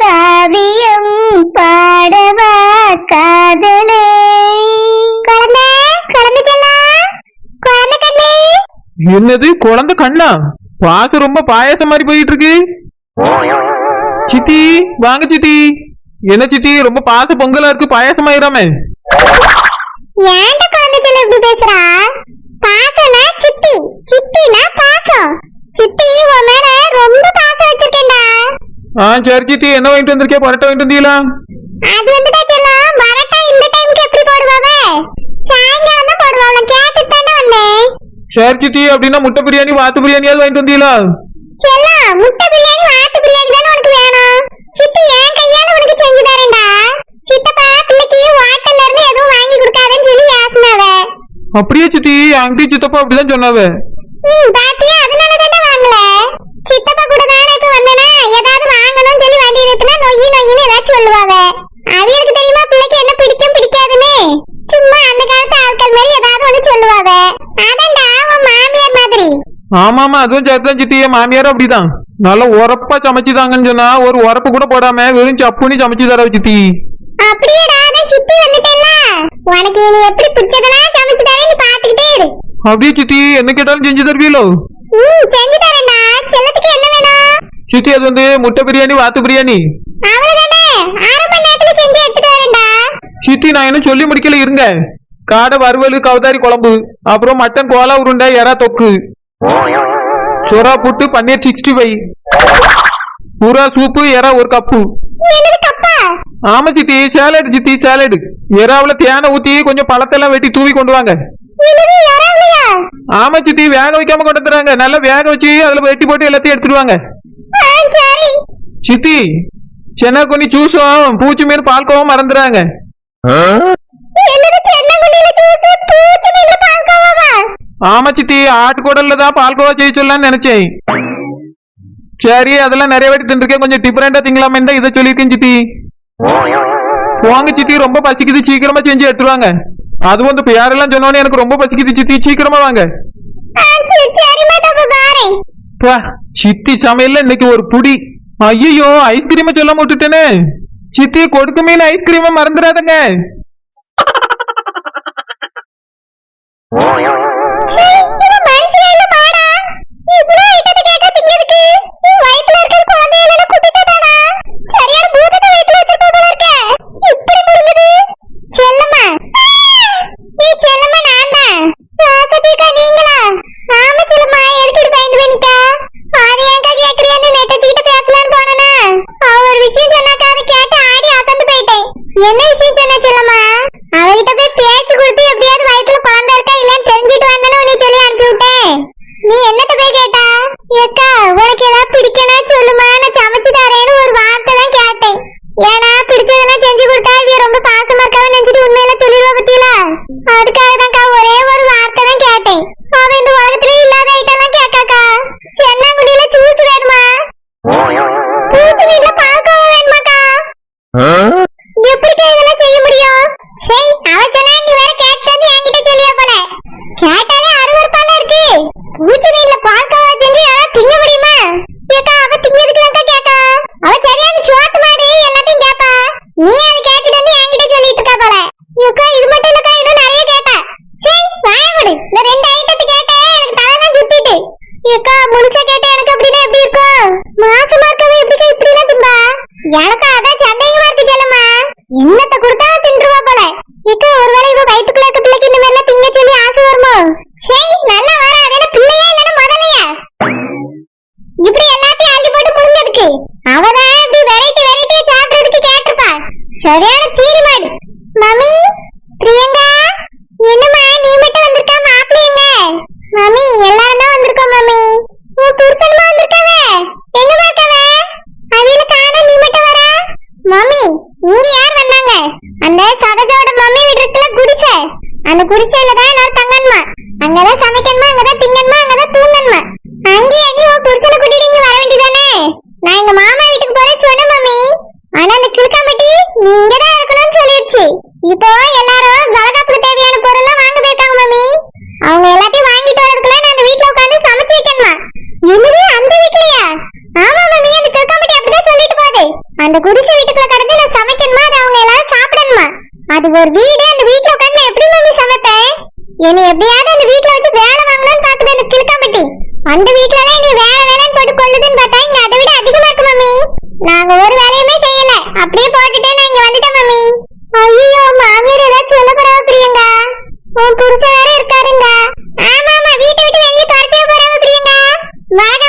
காவியம் பாடவா காதலே. குழந்தை குழந்தை செல்லம் குழந்தை கண்ணே. என்னது குழந்தை கண்ணா? பாசம் ரொம்ப பாயாசம் மாதிரி போயிட்டு இருக்கு சித்தி வாங்க சித்தி. என்ன சித்தி ரொம்ப பாச பொங்கலா இருக்கு பாயாசம் ஆயிராமே ஏன்டா குழந்தை இப்படி பேசுறா? ஆ சரி என்ன வாங்கிட்டு வந்திருக்கே பரோட்டா வாங்கிட்டு வந்தீங்களா? அது வந்துட்டா செல்லம் வரட்டா இந்த டைம்க்கு எப்படி போடுவாவ? சாயங்காலம் தான் போடுவாங்க கேட்டுட்டு தானே வந்தேன். சரி அப்படின்னா முட்டை பிரியாணி வாத்து பிரியாணியாவது வாங்கிட்டு வந்தீங்களா? செல்லம் முட்டை பிரியாணி வாத்து பிரியாணி தானே உனக்கு வேணும். சித்தி என் கையால உனக்கு செஞ்சு தரேன்டா. சித்தப்பா பிள்ளைக்கு ஹோட்டல்ல இருந்து எதுவும் வாங்கி கொடுக்காதன்னு சொல்லி யாசினாவ. அப்படியே சித்தி? அங்கடி சித்தப்பா அப்படிதான் சொன்னாவ. ம் பாத்தியா அதனால தானே வாங்கல சித்தப்பா கூட தானே இப்ப வந்தேனா ஏதாவது வாங்கணும்னு சொல்லி வண்டி நிறுத்தினா நொய்யி நொய்யின்னு அவியலுக்கு தெரியுமா பிள்ளைக்கு என்ன பிடிக்கும் பிடிக்காதுன்னு? சும்மா அந்த காலத்து ஆட்கள் மாதிரி ஏதாவது ஒண்ணு சொல்லுவாங்க. அதான்டா உன் மாமியார் மாதிரி. ஆமாமா அதுவும் சரிதான் சித்தி. என் மாமியாரும் அப்படிதான். நல்லா உரப்பா சமைச்சுதாங்கன்னு சொன்னா ஒரு உரப்பு கூட போடாம வெறும் சப்புனி சமைச்சு தரவ சித்தி. அப்படியேடா நான் சுத்தி வந்துட்டேல்ல. உனக்கு நீ எப்படி பிடிச்சதெல்லாம் சமைச்சு தரேன்னு பாத்துக்கிட்டே இரு. அப்படியே சித்தி என்ன கேட்டாலும் செஞ்சு தருவீங்களோ ம் செஞ்சு தரேன்டா. செல்லத்துக்கு என்ன வேணும்? சித்தி அது வந்து முட்டை பிரியாணி வாத்து பிரியாணி. சித்தி நான் இன்னும் சொல்லி முடிக்கல இருங்க. காடை வறுவல் கவுதாரி குழம்பு அப்புறம் மட்டன் கோலா உருண்டை எறா தொக்கு. சுறா புட்டு பன்னீர் சிக்ஸ்டி ஃபைவ். புறா சூப்பு எறா ஒரு கப்பு. ஆமா சித்தி சேலடு சித்தி சேலடு எறாவுல தேனை ஊத்தி கொஞ்சம் பழத்தெல்லாம் வெட்டி தூவி கொண்டு வாங்க. ஆமா சித்தி வேக வைக்காம கொண்டு வந்துறாங்க நல்லா வேக வச்சு அதுல வெட்டி போட்டு எல்லாத்தையும் எடுத்துட்டு வாங்க. ஆ சரி. சித்தி சென்னா கொஞ்சம் ஜூஸும் பூச்சி மீன் பால்கோவும் மறந்துறாங்க. ஆமா சித்தி ஆட்டுக்கூடல்ல தான் பால்கோவா செய்ய சொல்லலாம்னு நினைச்சேன். சரி அதெல்லாம் நிறைய வாட்டி தின்றுருக்கேன். கொஞ்சம் டிஃபரெண்டா திங்கலாமே தான் இதை சொல்லியிருக்கேன் சித்தி. போங்க சித்தி ரொம்ப பசிக்குது. சீக்கிரமா செஞ்சு எடுத்துருவாங்க அதுவும் இந்த பேரெல்லாம் சொன்னோன்னே எனக்கு ரொம்ப பசிக்குது சித்தி. சீக்கிரமா வாங்க. சித்தி சமையல்ல இன்னைக்கு ஒரு புடி. ஐயோ ஐஸ்கிரீமை சொல்ல விட்டுட்டேனே. சித்தி கொடுக்கு மீன் ஐஸ்கிரீமை மறந்துடாதங்க சீ, இவன் மனுஷியா இல்ல மாடா இவ்ளோ ஐட்டத்தை கேட்க திங்கிறதுக்கு உன் வயித்துல இருக்கிறது குழந்தை இல்லைன்னா குட்டிச்சாதானா சரியான பூதத்தை வயித்துல வச்சிருப்ப போல இருக்க இப்படி முழுங்குது செல்லம்மா நீ செல்லம்மா நான் தான் ராசதிக்கா நீங்களா ஆமா செல்லம்மா எதுக்கு இப்படி பயந்து பண்ணிட்டா அது ஏன்க்கா கேக்குறியான்னு நெட்டச்சிக்கிட்ட பேசலான்னு போனேனா அவ ஒரு விஷயம் சொன்னாக்கா அதை கேட்டு ஆடி அசந்து போயிட்டேன் என்ன விஷயம் சொன்னா செல்லம்மா அவகிட்ட போய் பேச்சு கொடுத்து எப்படியாவது வயித்துல குழந்தை இருக்கா இல்லன்னு தெரிஞ்சிட்டு வந்தேன்னு உன்னை சொல்லி அனுப்பி விட்டேன் நீ என்னத்த போய் கேட்டா ஏக்கா உனக்கு ஏதாவது பிடிக்கணும் சொல்லுமா நான் சமைச்சு தரேன்னு ஒரு வார்த்தை தான் கேட்டேன் ஏன்னா பிடிச்சதெல்லாம் செஞ்சு கொடுத்தா இவ ரொம்ப பாசமா இருக்காவன்னு நினைச்சிட்டு உண்மையில சொல்லிடுவா பத்தியில அதுக்காக தான்க்கா ஒரே ஒரு வார்த்தை தான் கேட்டேன் அவ இந்த உலகத்திலே இல்லாத ஐட்டம்லாம் கேட்காக்கா சென்னாங்குடியில ஜூஸ் வேணுமா பூச்சி வீட்ல பால்கோவா வேணுமாக்கா எப்படிக்கா இதெல்லாம் செய்ய முடியும் சரி அவ சொன்னா நீ வேற கேட்டு வந்து என்கிட்ட சொல்லியா போல கேட்டாலே அருவருப்பால இருக்கு பூச்சி வீட்ல பால்கோவா செஞ்சு யாராவது திங்க முடியுமா ஏக்கா அவ திங்கிறதுக்கு தான் கேக்கா அவ சரியான சோத்து மாடு எல்லாத்தையும் கேப்பா நீ அதை கேட்டுட்டு வந்து என்கிட்ட சொல்லிட்டு இருக்கா போல ஏக்கா இது மட்டும் இல்லக்கா இன்னும் நிறைய கேட்டா சரி வாய விடு இந்த ரெண்டு ஐட்டத்தை கேட்டேன் எனக்கு தலையெல்லாம் சுத்திட்டு ஏக்கா முழுசா கேட்டா எனக்கு அப்படின்னா எப்படி இருக்கும் மாசமா இருக்கவ எப்படிக்கா இப்படி எல்லாம் திம்பா எனக்கு அதான் சந்தேகமா இருக்கு சொல்லுமா. என்னத்த கொடுத்தா தின்றுவா போல. ஏக்கா ஒருவேளை இவ வயித்துக்குள்ள இருக்க பிள்ளைக்கு இந்த மாதிரிலாம் திங்க சொல்லி ஆசை வருமோ? சரி நல்லா வர அது என்ன பிள்ளையா இல்லைன்னா முதலையா. இப்படி எல்லாத்தையும் அள்ளி போட்டு முடிஞ்சதுக்கு அவதான் இப்படி வெரைட்டி வெரைட்டியா சாப்பிடுறதுக்கு கேட்டிருப்பா. சரியா? அது ஒரு வீடு அந்த வீட்ல உட்கார்ந்து எப்படி மம்மி சமைப்பேன்? என்னை எப்படியாவது அந்த வீட்ல வச்சு வேலை வாங்கணும்னு பாக்குது அந்த கிழக்காம்பட்டி. அந்த வீட்ல தான் எங்களை வேலை வேலைன்னு போட்டு கொள்ளுதுன்னு பார்த்தா இங்க அதை விட அதிகமா இருக்கு மம்மி. நாங்க ஒரு வேலையுமே செய்யல. அப்படியே போட்டுட்டே நான் இங்க வந்துட்டேன் மம்மி. ஐயோ மாமியார் ஏதாச்சும் சொல்ல போறாங்க பிரியங்கா. உன் புருஷன் வேற இருக்காருங்க. ஆமா ஆமா வீட்டை விட்டு வெளியே துரத்தவே போறாங்க பிரியங்கா. வாங்க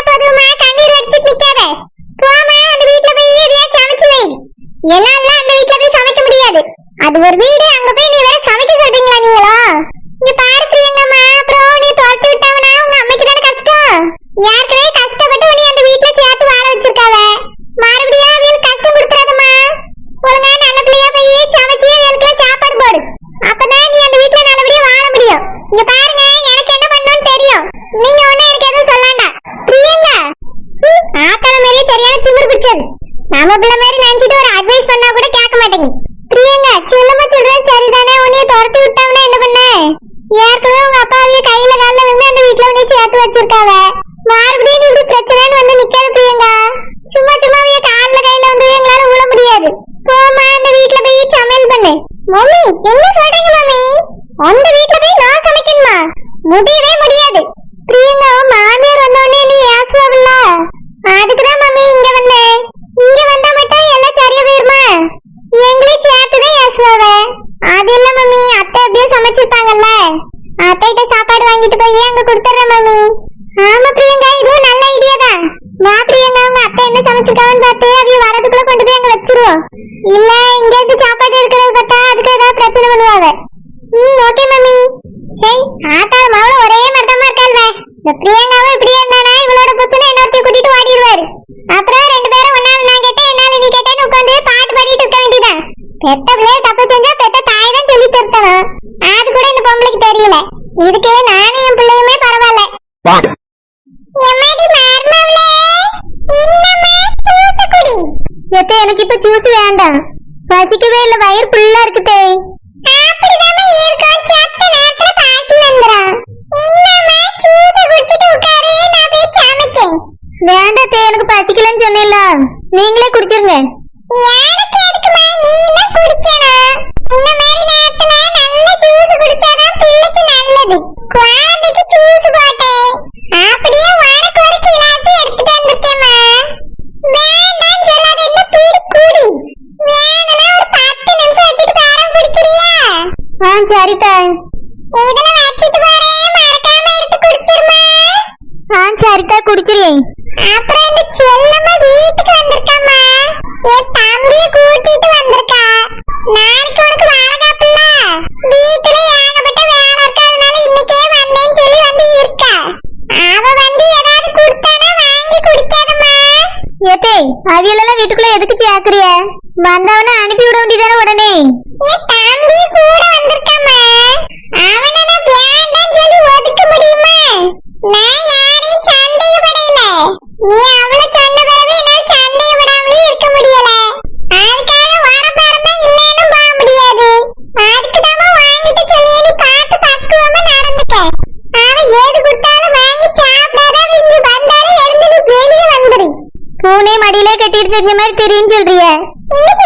ஒரே மர்த்தமா இருக்கால்வ இந்த இருந்தானா இவளோட புத்துன்னு இன்னொருத்தி கூட்டிட்டு ஓடிடுவாரு. அப்புறம் ரெண்டு பேரும் ஒன்னால நான் கேட்டேன் என்னால நீ கேட்டேன்னு உட்காந்து பாட்டு பாடிட்டு இருக்க வேண்டியதான் பெத்த பிள்ளைய தப்பு சொல்லி திருத்தணும் அது கூட இந்த பொம்பளைக்கு தெரியல. இதுக்கே நானும் என் பிள்ளையுமே பரவாயில்ல. எனக்கு இப்ப ஜூஸ் வேண்டாம். பசிக்கவே இல்ல வயிறு புல்லா இருக்குதே. கிடையாது குழந்தைக்கு ஜூஸ் போட்டேன் அப்படியே உனக்கு ஒரு கிளாஸ் எடுத்துட்டு வந்திருக்கேம்மா வேண்டாம் சொல்லாத என்ன பீடி கூடி. வேணும்னா ஒரு பத்து நிமிஷம் வச்சுட்டு பாரம் குடிக்கிறியா? ஆ சரிட்டா இதுல வச்சிட்டு பாரு மறக்காம எடுத்து குடிச்சிருமா? ஆ சரிட்டா குடிச்சிருவேன் வீட்டுக்குள்ள எதுக்கு சேர்க்கிறிய வந்தவன அனுப்பி விட வேண்டியதான உடனே? கட்டிட்டு தெரிஞ்ச மாதிரி தெரியும் சொல்றிய. இன்னைக்கு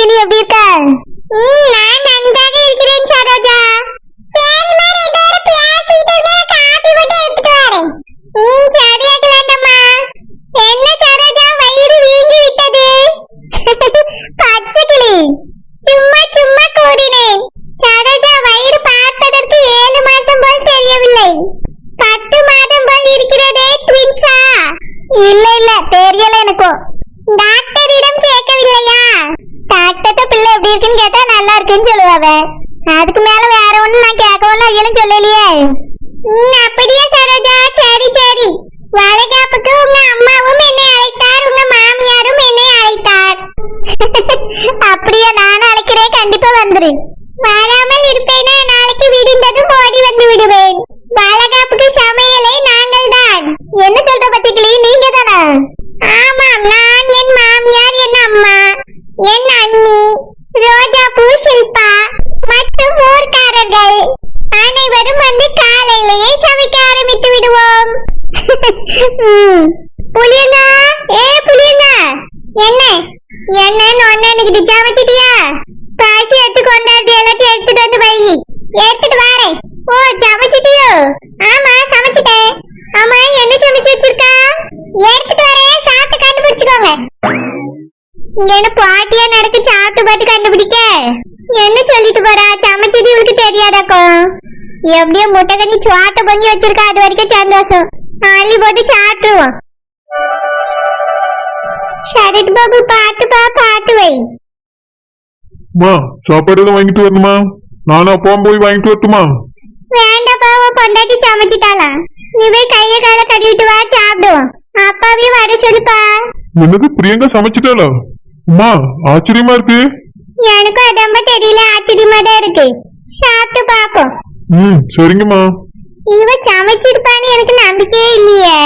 சொல்லி நீ எப்படி இருக்க? நான் நன்றாக இருக்கிறேன் சரோஜா. சரிம்மா ரெண்டு பேரும் பேசிட்டு என்ன சரோஜா? வயிறு வீங்கி பச்சை கிளி சும்மா சும்மா கூறினேன். சரோஜா வயிறு பார்ப்பதற்கு ஏழு மாசம் போல் தெரியவில்லை. பத்து மாதம் போல் இருக்கிறதே இல்ல இல்ல தெரியல எனக்கும் டாக்டரிடம் கேட்கவில்லையா? டாக்டர்கிட்ட பிள்ளை எப்படி இருக்குன்னு கேட்டா நல்லா இருக்குன்னு சொல்லுவாவ. அதுக்கு மேல வேற ஒண்ணு நான் கேட்கவும் அவியலும் சொல்லலையே. அப்படியே சரோஜா? சரி சரி. வளைகாப்புக்கு உங்க அம்மாவும் என்னை அழைத்தார். உங்க மாமியாரும் என்னை அழைத்தார். அப்படியே நான் அழைக்கிறேன். கண்டிப்பா வந்துரு. புளியண்ணா ஏ புளியண்ணா என்ன? என்னன்னு என்ன நொண்ணனுக்கு வச்சிட்டியா? பாசி எடுத்து கொண்டாந்து எல்லாத்தையும் எடுத்துட்டு வந்து வை. எடுத்துட்டு வாரேன் ஓ சமைச்சிட்டியோ? ஆமா சமைச்சிட்டேன். ஆமா என்ன சமைச்சு வச்சிருக்கா? எடுத்துட்டு வரேன். சாப்பிட்டு கண்டுபிடிச்சுக்கோங்க. என்ன பாட்டியா நடக்கு சாப்பிட்டு பார்த்து கண்டுபிடிக்க? என்ன சொல்லிட்டு போறா? சமைச்சது இவளுக்கு தெரியாதாக்கும் எப்படியோ முட்டை கஞ்சி சுவாட்ட பொங்கி வச்சிருக்கா அது வரைக்கும் சந்தோஷம். அள்ளி போட்டு சாப்பிட்டுருவோம். ஷரத் பாபு பாட்டுப்பா பாட்டு வை. மா சாப்பாடு எதுவும் வாங்கிட்டு வரணுமா? நானும் அப்பாவும் போய் வாங்கிட்டு வரட்டுமா? வேண்டாப்பா உன் பொண்டாட்டி சமைச்சிட்டாலாம் நீ போய் கைய கால கழுவிட்டு வா சாப்பிடுவோம். அப்பாவையும் வர சொல்லுப்பா. என்னது பிரியங்கா சமைச்சிட்டாளா? அம்மா ஆச்சரியமா இருக்கு. எனக்கும் அதம்ப தெரியல ஆச்சரியமா தான் இருக்கு. சாப்பிட்டு பாப்போம். ம் சரிங்கம்மா. இவ சமைச்சிருப்பான்னு எனக்கு நம்பிக்கையே இல்லையே.